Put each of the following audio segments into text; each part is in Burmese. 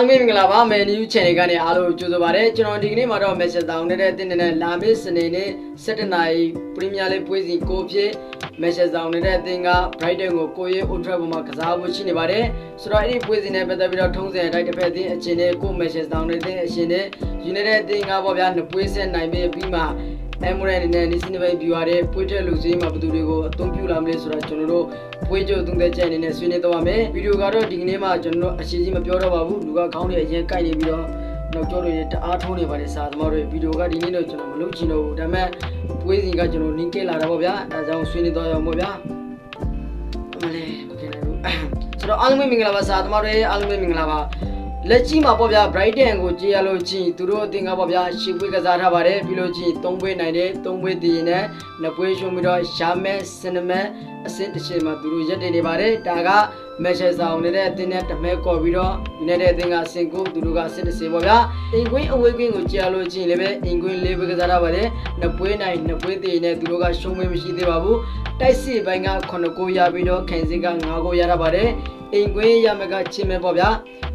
အားလုံးပဲမင်္ဂလာပါမယ်နယူး channel ကနေအားလုံးကြိုဆိုပါရစေကျွန်တော်ဒီကနေ့မှာတော့ message တောင်းနေတဲ့တင်းနေတဲ့လာမစ်စနေနေ့7နာရီ Premier League ပွဲစဉ်ကိုဖြစ် message တောင်းနေတဲ့အသင်းက Brighton ကိုကိုရေး Old Trafford မှာကစားဖို့ရှိနေပါတယ်ဆိုတော့အဲ့ဒီပွဲစဉ်နဲ့ပတ်သက်ပြီးတော့ထုံးစံအတိုင်းတစ်ဖက်အသင်းအချင်းနဲ့ကို message တောင်းနေတဲ့အချင်းနဲ့ United အသင်းကပေါ့ဗျာနှစ်ပွဲဆက်နိုင်ပြီးပြီးမှအမရန်နဲ့နီစီနဘိုင်ပြူရတဲ့ပွေးတဲ့လူစည်းမှာဘယ်သူတွေကိုအသုံးပြုလာမလဲဆိုတာကျွန်တော်တို့ ပွေးကြုံသုံးသက်ချက်အနေနဲ့ဆွေးနွေးသွားမယ်ဗီဒီယိုကတော့ဒီကနေ့မှကျွန်တော်တို့အရှိကြီးမပြောတော့ပါဘူးလူကခေါင်းတွေအရင်ကိုက်နေပြီးတော့နောက်ကျောတွေတအားထိုးနေပါတယ်စာသမားတွေဗီဒီယိုကဒီနေ့တော့ကျွန်တော်မလုပ်ချင်တော့ဘူးဒါပေမဲ့ပွေးစီကကျွန်တော်နင်းကလာတာပေါ့ဗျာအဲဒါကြောင့်ဆွေးနွေးသွားရအောင်ပေါ့ဗျာအမလေးမကင်နိုင်ဘူးဆိုတော့အားလုံးပဲမင်္ဂလာပါစာသမားတွေအားလုံးပဲမင်္ဂလာပါလက်ကြီးမှာပေါ့ဗျာ Brighton ကိုကြည့်ရလို့ချင်းသူတို့အသင်ကပေါ့ဗျာရှီပွေးကစားထားပါတယ်ပြီးလို့ချင်း၃ပွဲနိုင်တယ်၃ပွဲတည်ရင်လည်းနှစ်ပွဲရှုံးပြီးတော့ရှာမဲစနမဲအဆင့်တစ်ချိန်မှာသူတို့ရက်တည်နေပါတယ်ဒါကမက်ချက်ဆောင်နေတဲ့အသင်းနဲ့တမဲကော်ပြီးတော့ဒီနေ့တဲ့အသင်းကစင်ကိုသူတို့ကအဆင့်တစ်ချိန်ပေါ့ဗျာအင်ကွင်းအဝေးကွင်းကိုကြည့်ရလို့ချင်းလည်းပဲအင်ကွင်းလေးပွဲကစားထားပါတယ်နှစ်ပွဲနိုင်နှစ်ပွဲတည်ရင်လည်းသူတို့ကရှုံးမဲမရှိသေးပါဘူးတိုက်စစ်ပိုင်းက9ကိုရပြီးတော့ခင်စစ်က9ကိုရထားပါတယ်အိမ်ကွင်းရမကချင်းမဲပေါ့ဗျာ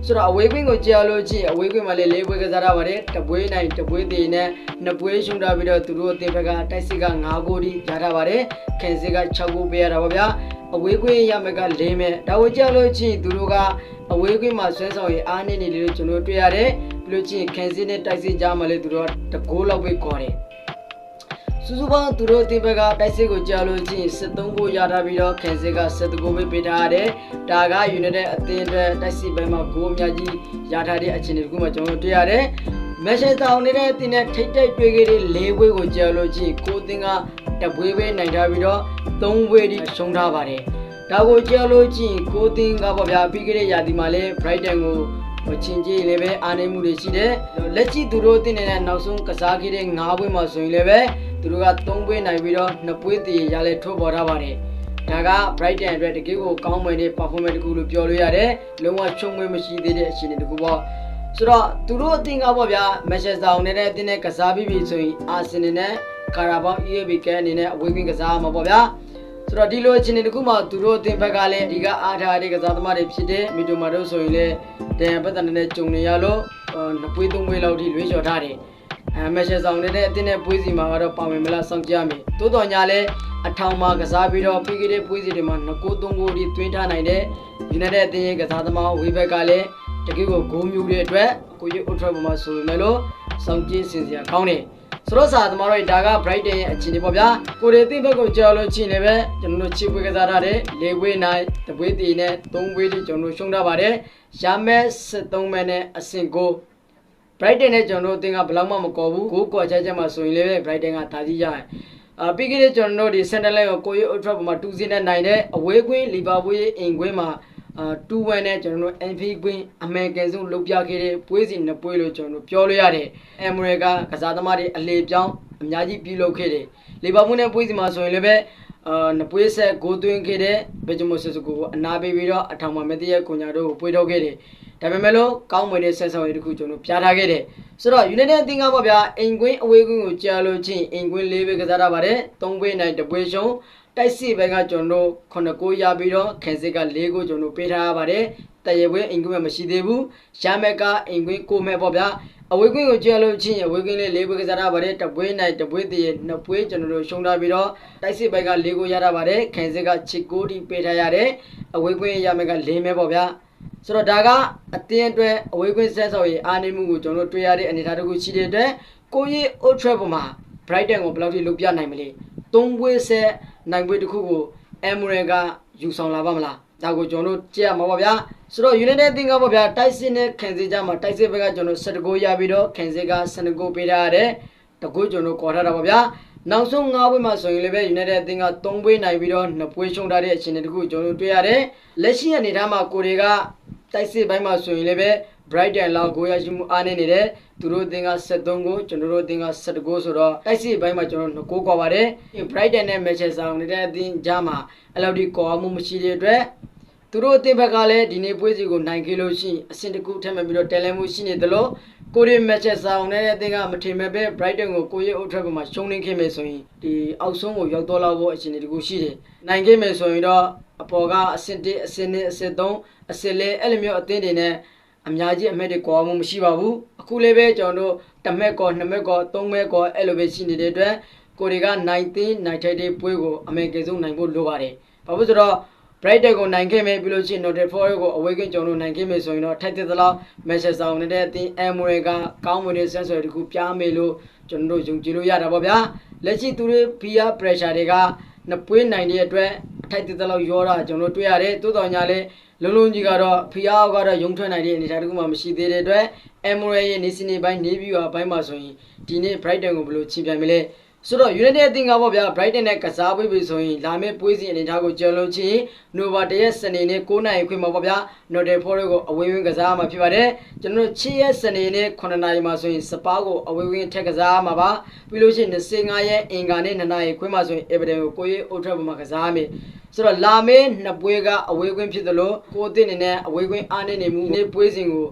ဆိုတော့အဝေးကွင်းကိုကြာလို့ကြည့်အဝေးကွင်းမှာလည်းလေးပွဲကစားရပါတယ်တပွဲနိုင်တပွဲသေးနဲ့နှစ်ပွဲရှုံးထားပြီးတော့သူတို့အသင်းဘက်ကတိုက်စစ်က9ဂိုးထိရထားပါတယ်ခင်စစ်က6ဂိုးပေးရတာပါဗျာအဝေးကွင်းရမက၄မဲဒါကိုကြာလို့ကြည့်သူတို့ကအဝေးကွင်းမှာဆွဲဆောင်ရအားနေနေလို့ကျွန်တော်တွေ့ရတယ်ပြီးလို့ကြည့်ခင်စစ်နဲ့တိုက်စစ်ကြားမှာလည်းသူတို့ကတကိုးလောက်ပဲခေါ်တယ်စုစုပေါင်းသူတို့အသင်းဘက်ကတိုက်စစ်ကိုကြာလို့ချင်း73ကိုရထားပြီးတော့ခင်စစ်က79ကိုပဲပေးထားရတယ်။ဒါက United အသင်းအတွက်တိုက်စစ်ဘက်မှာဂိုးအများကြီးရထားတဲ့အခြေအနေတခုမှကျွန်တော်တို့တွေ့ရတယ်။မက်ရှင်တောင်နေတဲ့အသင်းနဲ့ထိတ်တိုက်တွေ့ခဲ့တဲ့၄ဘွေးကိုကြာလို့ချင်းကိုအသင်းက တဘွေးပဲနိုင်ထားပြီးတော့၃ဘွေးထိရှုံးထားပါတယ်။ဒါကိုကြာလို့ချင်းကိုအသင်းကပေါ့ဗျာပြီးခဲ့တဲ့ရာသီမှာလည်း Brighton ကိုဟိုချင်းကြီးလည်းပဲအားနေမှုတွေရှိတယ်လက်ကြည့်သူတို့တင်နေတဲ့နောက်ဆုံးကစားခဲ့တဲ့၅ပွဲမှာဆိုရင်လည်းပဲသူတို့က၃ပွဲနိုင်ပြီးတော့2ပွဲတည်ရလဲထုတ်ပေါ်ထားပါတယ်ဒါက Brighton အတွက်တကယ်ကိုကောင်းမွန်တဲ့ performance တခုလို့ပြောလို့ရတယ်လုံးဝချုံမွေးမရှိသေးတဲ့အခြေအနေတခုပေါ့ဆိုတော့သူတို့အသင်းကပေါ့ဗျာ Manchester United အသင်းနဲ့ကစားပြီးပြီဆိုရင် Arsenal နဲ့ Carabao EFL ကအနေနဲ့အဝေးကွင်းကစားမှာပေါ့ဗျာဆိုတော့ဒီလိုအခြေအနေတခုမှသူတို့အသင်းဘက်ကလည်းဒီကအားထားတဲ့ကစားသမားတွေဖြစ်တဲ့မီတိုမာတို့ဆိုရင်လည်းတန်ပတ်တန်နဲ့ကြုံနေရလို့နှစ်ပွေးသုံးပွေးလောက်ထိလွှဲချော်ထားတယ်အဲမက်ရှယ်ဆောင်နေတဲ့အသင်းနဲ့ပွေးစီမှာကတော့ပါဝင်မလားစောင့်ကြမယ်တိုးတော်ညာလဲအထောင်မှာကစားပြီးတော့ပြီးခဲ့တဲ့ပွေးစီတွေမှာ2ကို3ကိုထိတွင်းထားနိုင်တဲ့ယူနိုက်တက်အသင်းရဲ့ကစားသမားဝေဘက်ကလည်းတကယ်ကိုဂိုးမျိုးတဲ့အတွက်ကိုကြီးအုတ်ထရပေါ်မှာဆိုပေမဲ့လို့စောင့်ကြည့်စင်စရာကောင်းတယ် ဆိုတော့စာသမားတို့ဒါက Brighton ရဲ့အခြေအနေပေါ့ဗျာကိုရီသိဘက်ကိုကြောက်လို့ချင်းလည်းပဲကျွန်တော်တို့ချစ်ပွဲကစားထားတဲ့၄ပွဲနိုင်တပွဲတည်နဲ့၃ပွဲတိကျွန်တော်တို့ရှုံးထားပါတယ်ရမဲ73မဲနဲ့အဆင့်ကို Brighton နဲ့ကျွန်တော်တို့အသင်းကဘယ်လောက်မှမကော်ဘူးကိုကွာချက်ချက်မှဆိုရင်လည်းပဲ Brighton ကဒါကြီးရတယ်အာပြီးခဲ့တဲ့ကျွန်တော်တို့ဒီ Sunderland ကိုကိုရီ Old Trafford မှာ2-0နဲ့နိုင်တဲ့အဝေးကွင်း Liverpool ရဲ့အိမ်ကွင်းမှာအာ 2-1နဲ့ကျွန်တော်တို့ Anfield ကွင်းအမေရိကန်ဆုံးလုပ်ပြခဲ့တဲ့ပွဲစဉ်နှစ်ပွဲလို့ကျွန်တော်တို့ပြောလို့ရတယ်အမေရိကကစားသမားတွေအလေပြောင်းအများကြီးပြုလုပ်ခဲ့တယ်လီဗာပူးနဲ့ပွဲစဉ်မှာဆိုရင်လည်းပဲအာနပွဲဆက်ဂိုးသွင်းခဲ့တဲ့ဘယ်ဂျမိုဆစ်စကိုအနာပေးပြီးတော့အထောင်မှာမက်တရက်ကွန်ညာတို့ကိုပွေထုတ်ခဲ့တယ်ဒါပေမဲ့လို့ကောင်းမွန်တဲ့ဆက်ဆောင်ရည်တခုကျွန်တော်ပြထားခဲ့တယ်ဆိုတော့ United အသင်းကပေါ့ဗျာအိမ်ကွင်းအဝေးကွင်းကိုကြာလို့ချင်းအိမ်ကွင်း၄ပဲကစားရပါတယ်၃ပွဲနိုင်တပွဲရှုံး တိုက်စစ်ဘက်ကကျွန်တော်ခုနှစ်ကိုရပြီးတော့ခင်စစ်က၄ကိုကျွန်တော်ပေးထားရပါတယ်တရပွဲအိမ်ကွင်းမရှိသေးဘူးရမက်ကအိမ်ကွင်းကိုမဲ့ပေါ့ဗျာအဝေးကွင်းကိုကြည့်လို့ချင်းအဝေးကွင်းလေး၄ပွဲကစားရပါတယ်တပွဲနိုင်တပွဲတည်းနှစ်ပွဲကျွန်တော်တို့ရှုံးထားပြီးတော့တိုက်စစ်ဘက်က၄ကိုရတာပါတယ်ခင်စစ်ကချစ်ကိုတီပေးထားရတယ်အဝေးကွင်းရမက်က၄မဲပေါ့ဗျာဆိုတော့ဒါကအတင်းအတွက်အဝေးကွင်းဆက်ဆော်ရေးအားနည်းမှုကိုကျွန်တော်တို့တွေ့ရတဲ့အနေအထားတစ်ခုရှိတဲ့အတွက်ကိုကြီး Old Trafford မှာ Brighton ကိုဘယ်လောက်ထိလုပ်ပြနိုင်မလဲ၃ပွဲဆက် နိုင်ပွဲတစ်ခုကို Emery ကယူဆောင်လာပါမလားဒါကိုကျွန်တော်တို့ကြည့်ရမှာပါဗျာဆိုတော့ United သင်္ကားပါဗျာတိုက်စစ်နဲ့ခင်စစ်ကြမှာတိုက်စစ်ဘက်ကကျွန်တော်7ဂိုးရပြီးတော့ခင်စစ်က7ဂိုးပေးထားရတယ်တကူကျွန်တော်ခေါ်ထားတာပါဗျာနောက်ဆုံး၅ပွဲမှာဆိုရင်လည်းပဲ United အသင်းက3ပွဲနိုင်ပြီးတော့2ပွဲရှုံးထားတဲ့အခြေအနေတခုကျွန်တော်တို့တွေ့ရတယ်လက်ရှိအနေထားမှာကိုတွေကတိုက်စစ်ပိုင်းမှာဆိုရင်လည်းပဲ Brighton လောက်ဂိုးရရှိမှုအားနေနေတယ်သူတို့အသင်းက73ဂိုးကျွန်တော်တို့အသင်းက7ဂိုးဆိုတော့တိုက်စစ်ပိုင်းမှာကျွန်တော်တို့2ဂိုးကွာပါတယ် Brighton နဲ့ Manchester United အသင်းကြားမှာအဲ့လောက်ဒီကွာမှုမရှိတဲ့အတွက်သူတို့အသင်းဘက်ကလည်းဒီနေ့ပွဲစီကိုနိုင်ခဲ့လို့ရှိရင်အဆင့်တစ်ခုထပ်မပြီးတော့တယ်လန်မှုရှိနေသလိုကိုရီမက်ချက်ဆောင်နဲ့အသင်းကမထင်မဲ့ပဲ Brighton ကိုကိုရီအုတ်ထရက်ပေါ်မှာရှုံးနေခဲ့မယ်ဆိုရင်ဒီအောက်ဆုံးကိုရောက်တော့လောက်ဖို့အခြေအနေတခုရှိတယ်နိုင်ခဲ့မယ်ဆိုရင်တော့အပေါ်ကအဆင့်1အဆင့်2အဆင့်3အဆင့်4အဲ့လိုမျိုးအသင်းတွေနဲ့ အများကြီးအမဲ့တွေကွာမှုမရှိပါဘူးအခုလေးပဲကျွန်တော်တို့တစ်မက်ကောနှစ်မက်ကောသုံးမက်ကောအဲ့လိုပဲရှိနေတဲ့အတွက်ကိုတွေကနိုင်သိနိုင်ထိုက်တဲ့ပွဲကိုအမေကဆုံးနိုင်ဖို့လိုပါတယ်ဘာလို့ဆိုတော့ bright ကိုနိုင်ခဲ့မယ်ပြီးလို့ရှိရင် noted for ကိုအဝေးကကျွန်တော်တို့နိုင်ခဲ့မယ်ဆိုရင်တော့ထိုက်တဲ့သလောက် message ဆောင်နေတဲ့အတင်း Amore ကကောင်းမွန်တဲ့ sensor တခုပြားမယ်လို့ကျွန်တော်တို့ယုံကြည်လို့ရတာပေါ့ဗျာလက်ရှိသူတွေ peer pressure တွေကနှစ်ပွေးနိုင်တဲ့အတွက်ထိုက်တဲ့သလောက်ရောတာကျွန်တော်တို့တွေ့ရတယ်တိုးတော်ညာလဲ လုံးလုံးကြီးကတော့ဖီယာကတော့ယုံထွက်နိုင်တဲ့အနေအထားတခုမှမရှိသေးတဲ့အတွက် Amore ရဲ့နေစီနေပိုင်းနေပြီးတော့ဘိုင်းမှာဆိုရင်ဒီနေ့ Brighton ကိုဘယ်လိုချင်ပြိုင်မလဲ ဆိုတော့ United အသင်းကပေါ့ဗျာ Brighton နဲ့ကစားပေးပြီဆိုရင်လာမယ့်ပွဲစဉ်အနေအထားကိုကြော်လုံးချင်း Nova တရက်စနေနေ့9နိုင်ခွင့်မှာပေါ့ဗျာ Nottingham Forest ကိုအဝေးဝင်းကစားမှာဖြစ်ပါတယ်ကျွန်တော်တို့ချစ်ရက်စနေနေ့9နိုင်မှာဆိုရင်စပါးကိုအဝေးဝင်းထက်ကစားမှာပါပြီးလို့ရှိရင်25ရက်အင်္ဂါနေ့2နိုင်ခွင့်မှာဆိုရင် Everton ကိုကိုရေး Old Trafford မှာကစားမယ်ဆိုတော့လာမယ့်နှစ်ပွဲကအဝေးကွင်းဖြစ်သလိုကိုအသင်းအနေနဲ့အဝေးကွင်းအားနေနေမှုနေ့ပွဲစဉ်ကို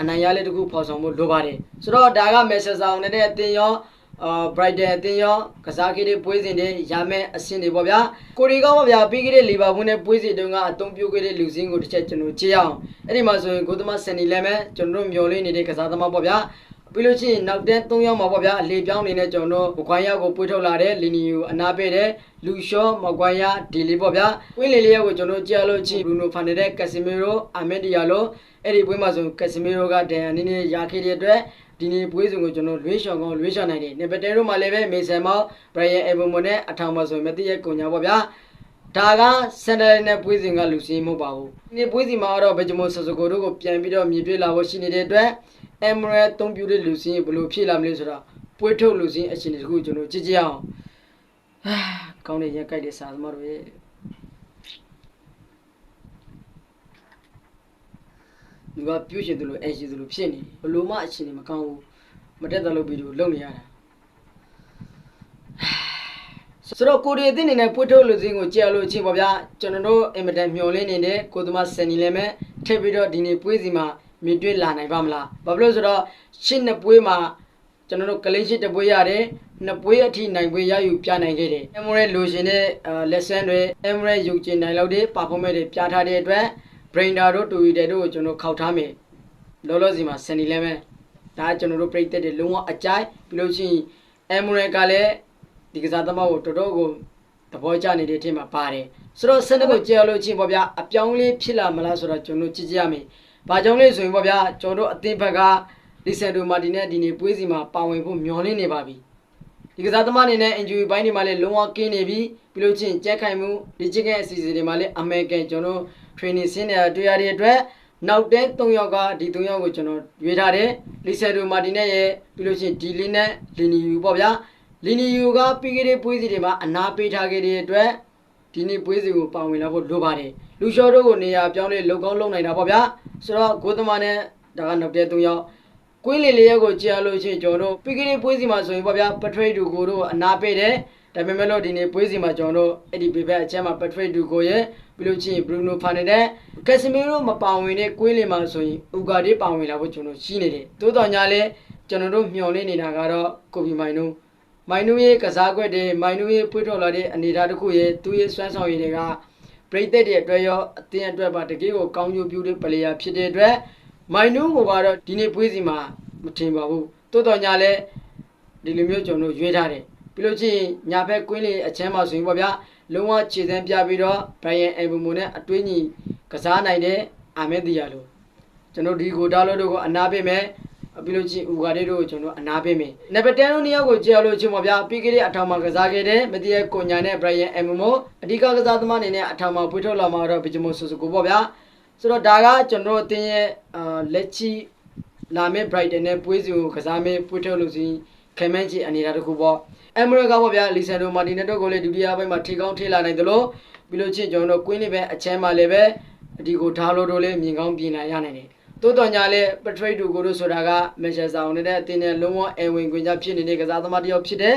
အနိုင်ရလေးတခုဖော်ဆောင်ဖို့လိုပါတယ်ဆိုတော့ဒါက message ဆောင်နေတဲ့ အတင်းရောအာ Brighton အတင်းရောကစားခဲ့တဲ့ပွဲစဉ်တွေရမယ်အဆင့်တွေပေါ့ဗျာကိုရီကောပေါ့ဗျာပြီးခဲ့တဲ့လီဗာပူးနဲ့ပွဲစဉ်တုန်းကအသုံးပြုခဲ့တဲ့လူစင်းကိုတစ်ချက်ကျွန်တော်ကြည့်အောင်အဲ့ဒီမှာဆိုရင်ဂိုသမဆန်နီလည်းမဲ့ကျွန်တော်တို့မျော်လင့်နေတဲ့ကစားသမားပေါ့ဗျာပြီးလို့ရှိရင်နောက်တန်း၃ယောက်မှာပေါ့ဗျာအလေပြောင်းနေနဲ့ကျွန်တော်တို့ဘကွိုင်းရောက်ကိုပွေးထုတ်လာတဲ့လီနီယိုအနာပေးတဲ့လူရှော့မကွိုင်းရဒီလီပေါ့ဗျာဝင်းလီလေးရောက်ကိုကျွန်တော်ကြားလို့ချင်းဘရူနိုဖန်နေတဲ့ကက်ဆီမီရိုအာမက်ဒီယာလိုအဲ့ဒီပွဲမှာဆိုကက်ဆီမီရိုကဒန်အနေနဲ့ရာခဲ့တဲ့အတွက် ဒီနေ့ပွဲစဉ်ကိုကျွန်တော်လွေးရှောင်ကောင်းလွေးရှောင်နိုင်တယ်နေပတဲတို့မှာလည်းပဲမေဆန်မောက်ဘရိုင်ယန်အဗမိုနဲ့အထောင်ပါဆိုမတိရဲ့ကုံညာပေါ့ဗျာဒါကစန်ဒယ်နဲ့ပွဲစဉ်ကလူစင်းမဟုတ်ပါဘူးဒီနေ့ပွဲစဉ်မှာတော့ဘယ်ဂျမိုဆဆကိုတို့ကိုပြန်ပြီးတော့မြေပြလာဖို့ရှိနေတဲ့အတွက်အမ်ရဲတုံးပြတဲ့လူစင်းဘယ်လိုဖြည့်လာမလဲဆိုတော့ပွဲထုတ်လူစင်းအရှင်တခုကျွန်တော်ကြည့်ကြအောင်ဟာကောင်းတဲ့ရက်ကြိုက်တဲ့စာသမားတို့ လူကပြုတ်ရှင်သူလိုအဲရှင်သူလိုဖြစ်နေဘလို့မှအရှင်နေမကောင်းဘူးမတက်တော့လို့ဗီဒီယိုလုပ်နေရတာဆိုတော့ကိုရီအသင်းအနေနဲ့ပွတ်ထုတ်လူစင်းကိုကြည့်ရလို့ချင်းပေါ့ဗျာကျွန်တော်တို့အင်မတန်မျှော်လင့်နေတဲ့ကိုသမဆန်နီလည်းမဲ့ထည့်ပြီးတော့ဒီနေ့ပွဲစီမှာမြင်တွေ့လာနိုင်ပါမလားဘာဖြစ်လို့ဆိုတော့ရှင်းနှစ်ပွဲမှာကျွန်တော်တို့ကလေးရှိတပွဲရတယ်နှစ်ပွဲအထိနိုင်ပွဲရယူပြနိုင်ခဲ့တယ်အမရဲလိုရှင်တဲ့ lesson တွေအမရဲယူကျင်နိုင်လောက်တဲ့ performance တွေပြထားတဲ့အတွက် brainer တို့တူရီတဲ့တို့ကိုကျွန်တော်ခောက်ထားမယ်လောလောဆယ်မှာဆန်နီလည်းမဲ့ဒါကျွန်တော်တို့ပြိတက်တဲ့လုံးဝအကြိုက်ပြီးလို့ရှိရင်အမရဲကလည်းဒီကစားသမားကိုတော်တော်ကိုသဘောကျနေတဲ့အထက်မှာပါတယ်ဆိုတော့စနစ်ကိုကြောက်လို့ချင်းပေါ့ဗျာအပြောင်းလေးဖြစ်လာမလားဆိုတော့ကျွန်တော်ကြည့်ကြရမယ်ဘာကြောင့်လဲဆိုရင်ပေါ့ဗျာကျွန်တော်တို့အသင်းဘက်ကလီဆန်ဒိုမာတီနဲ့ဒီနေ့ပွဲစီမှာပါဝင်ဖို့မျှော်လင့်နေပါပြီဒီကစားသမားအနေနဲ့ injury ဘိုင်းတွေမှာလည်းလုံးဝကင်းနေပြီပြီးလို့ချင်းကြက်ခိုင်မှုဒီချစ်ကအစီအစဉ်တွေမှာလည်းအမေရိကန်ကျွန်တော် training ဆင်းနေတာတွေ့ရတဲ့အတွက်နောက်တဲ့၃ယောက်ကဒီ၃ယောက်ကိုကျွန်တော်ရွေးထားတယ်လီဆယ်ဒိုမာတီနဲ့ရဲ့ပြီးလို့ချင်းဒီလီနဲ့လီနီယူပေါ့ဗျာလီနီယူကပြီးခဲ့တဲ့ပွဲစီတွေမှာအနာပေးထားခဲ့တဲ့အတွက်ဒီနေ့ပွဲစီကိုပါဝင်လာဖို့လိုပါတယ်လူရှော့တို့ကိုနေရာပြောင်းလဲလုံကောင်းလုံနိုင်တာပေါ့ဗျာဆိုတော့ဂိုသမနဲ့ဒါကနောက်တဲ့၃ယောက်ကွင်းလီလေးရက်ကိုကြာလို့ချင်းကျွန်တော်တို့ပြီးခဲ့တဲ့ပွဲစီမှာဆိုရင်ပေါ့ဗျာပထရိတ်ဒူကိုတို့အနာပေးတယ် ဒါပေမဲ့လို့ဒီနေ့ပွဲစီမှာကျွန်တော်တို့အဲ့ဒီဘေဘက်အချက်မှာပထရိတ်ဒူကိုရဲ့ပြီးလို့ချင်းဘရူနိုဖာနေတဲ့ကက်စမီရိုမပါဝင်တဲ့ကွင်းလီမှာဆိုရင်ဥကာဒီပါဝင်လာဖို့ကျွန်တော်ရှိနေတယ်တိုးတော်ညာလဲကျွန်တော်တို့မျှော်လင့်နေတာကတော့ကိုဘီမိုင်နုမိုင်နူရဲ့ကစားကွက်တွေမိုင်နူရဲ့ဖွေးထုတ်လာတဲ့အနေအထားတစ်ခုရဲ့သူ့ရဲ့စွမ်းဆောင်ရည်တွေကပရိသတ်တွေအတွက်ရောအသင်းအတွက်ပါတကယ်ကိုကောင်းကျိုးပြုတဲ့ပလေယာဖြစ်တဲ့အတွက်မိုင်နူကိုကတော့ဒီနေ့ပွဲစီမှာမထင်ပါဘူးတိုးတော်ညာလဲဒီလိုမျိုးကျွန်တော်ရွေးထားတယ် ပြီးလို့ချင်းညာဘက်ကွင်းလေးအချမ်းမှာဆိုရင်ပေါ့ဗျာလုံးဝခြေစမ်းပြပြီးတော့ဘိုင်ယန်အမ်ဘူမိုနဲ့အတွေးညီကစားနိုင်တဲ့အာမက်ဒီယာလိုကျွန်တော်ဒီကိုတားလို့တို့ကိုအနာပေးမယ်ပြီးလို့ချင်းဥဂါဒေတို့ကိုကျွန်တော်အနာပေးမယ်နံပါတ်10တို့နှစ်ယောက်ကိုကြောက်လို့ချင်းပေါ့ဗျာပြီးခဲ့တဲ့အထောင်မှာကစားခဲ့တဲ့မတီးရဲ့ကိုညာနဲ့ဘိုင်ယန်အမ်ဘူမိုအဓိကကစားသမားအနေနဲ့အထောင်မှာပွေထုတ်လာမှာတော့ဘီဂျမိုဆူဆူကိုပေါ့ဗျာဆိုတော့ဒါကကျွန်တော်အတင်းရဲ့အာလက်ချီလာမယ့် Brighton နဲ့ပွဲစီကိုကစားမယ့်ပွေထုတ်လို့စီ ခဲမန်းချီအနေနဲ့တခုပေါ့အမေရိကပေါ့ဗျာလီဆန်ဒိုမာတီနဲ့တော့ကိုလေဒုတိယပိုင်းမှာထိကောင်းထိလာနိုင်တယ်လို့ပြီးလို့ချင်းကျွန်တော်တို့ကွင်းလေးပဲအချမ်းမှာလည်းပဲအဒီကိုထားလို့တို့လည်းမြင်ကောင်းပြင်လာရနိုင်တယ်တိုးတော်ညာလဲပထရိတ်ဒူကိုတို့ဆိုတာကမန်ချက်စတာအောင်နေတဲ့အတင်းနဲ့လုံးဝအဲဝင်ခွင့်ကြဖြစ်နေတဲ့ကစားသမားတစ်ယောက်ဖြစ်တဲ့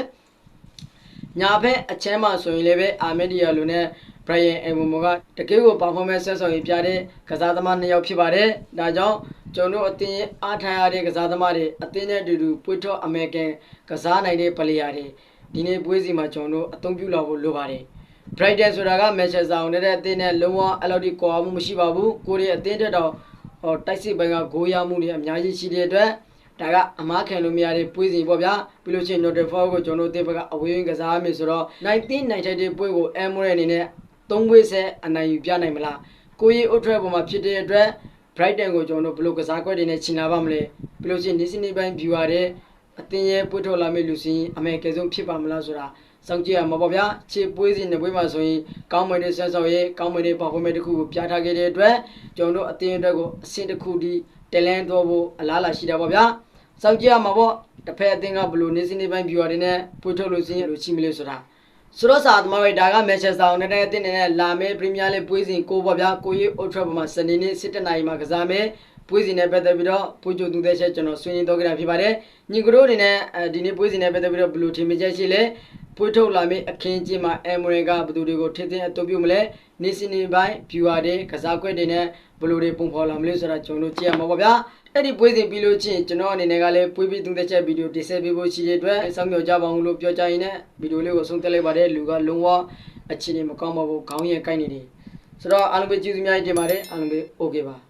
ညာဘက်အချမ်းမှာဆိုရင်လည်းပဲအာမက်ဒီယာလိုနဲ့ ဘရိုင်ယန်အမ်မိုကတကယ်ကို performance ဆက်ဆောင်ရင်ပြတဲ့ကစားသမားနှစ်ယောက်ဖြစ်ပါတယ်။ဒါကြောင့်ကျွန်တော်တို့အသင်းအားထားရတဲ့ကစားသမားတွေအသင်းနဲ့အတူတူပွေထော့အမေရိကန်ကစားနိုင်တဲ့ပလေယာတွေဒီနေ့ပွဲစီမှာကျွန်တော်တို့အသုံးပြုလာဖို့လိုပါတယ်။ Brighton ဆိုတာက Manchester United အသင်းနဲ့လုံးဝအဲ့လောက်ထိကွာမှုမရှိပါဘူး။ကိုရီးအသင်းတက်တော့ဟောတိုက်စစ်ပိုင်းကဂိုးရမှုတွေအများကြီးရှိတဲ့အတွက်ဒါကအမားခံလို့မရတဲ့ပွဲစဉ်ပေါ့ဗျာပြီးလို့ရှိရင် Notre Dame ကိုကျွန်တော်တို့အသစ်ဘက်ကအဝေးဝင်ကစားရမယ်ဆိုတော့1990ပွဲကိုအမ်မိုရဲအနေနဲ့ ၃ပွဲဆက်အနိုင်ယူပြနိုင်မလားကိုကြီးအုတ်ထွက်ပေါ်မှာဖြစ်တဲ့အတွက် Brighton ကိုကျွန်တော်တို့ဘယ်လိုကစားကွက်တွေနဲ့ချင်လာပါမလဲပြီးလို့ရှိရင် Disney ပိုင်း viewer တဲ့အသင်းရဲ့ပွတ်ထုတ်လာမယ့်လူစင်းအမေကဲဆုံးဖြစ်ပါမလားဆိုတာစောင့်ကြည့်ရမှာပေါ့ဗျာခြေပွေးစီနှစ်ပွေးမှာဆိုရင်ကောင်းမွန်တဲ့ဆက်ဆောက်ရေးကောင်းမွန်တဲ့ပါဖော်မဲတစ်ခုကိုပြထားခဲ့တဲ့အတွက်ကျွန်တော်တို့အသင်းအတွက်ကိုအဆင့်တစ်ခုဒီတယ်လန်တော့ဖို့အလားအလာရှိတာပေါ့ဗျာစောင့်ကြည့်ရမှာပေါ့တစ်ဖက်အသင်းကဘယ်လိုနေစင်းနေပိုင်း viewer တွေနဲ့ပွတ်ထုတ်လို့စင်းရလို့ရှိမလဲဆိုတာ ဆိုတော့စာသမားတွေဒါကမန်ချက်စတာနဲ့တဲ့အသင်းနဲ့လာမယ့်ပရီးမီးယားလိပွဲစဉ်ကိုပေါ့ဗျာကိုရီအိုထရပ်ပေါ်မှာစနေနေ့7နာရီမှာကစားမယ်ပွဲစဉ်နဲ့ပတ်သက်ပြီးတော့ပို့ချိုသူတဲ့ချက်ကျွန်တော်ဆွေးနွေးတော့ကြတာဖြစ်ပါတယ်ညီကတို့အနေနဲ့အဲဒီနေ့ပွဲစဉ်နဲ့ပတ်သက်ပြီးတော့ဘယ်လိုထင်မြင်ချက်ရှိလဲ ပွေထုတ်လာမယ့်အခင်းကျင်းမှာအမ်မရင်ကဘယ်သူတွေကိုထည့်သွင်းအသုံးပြုမလဲနေစနေပိုင်း viewer တွေကစားကွက်တွေနဲ့ဘယ်လိုတွေပုံဖော်လာမလဲဆိုတာကျွန်တော်တို့ကြည့်ရမှာပေါ့ဗျာအဲ့ဒီပွဲစဉ်ပြီးလို့ချင်းကျွန်တော်အနေနဲ့ကလည်းပွေးပြီးသူတဲ့ချက်ဗီဒီယိုတင်ဆက်ပေးဖို့ရှိတဲ့အတွက်စောင့်မျှော်ကြပါအောင်လို့ပြောကြရင်လည်းဗီဒီယိုလေးကိုဆုံးသက်လိုက်ပါတယ်လူကလုံးဝအခြေအနေမကောင်းပါဘူးခေါင်းရည်ကိုက်နေတယ်ဆိုတော့အားလုံးပဲကျေးဇူးများကြီးတင်ပါတယ်အားလုံးပဲ okay ပါ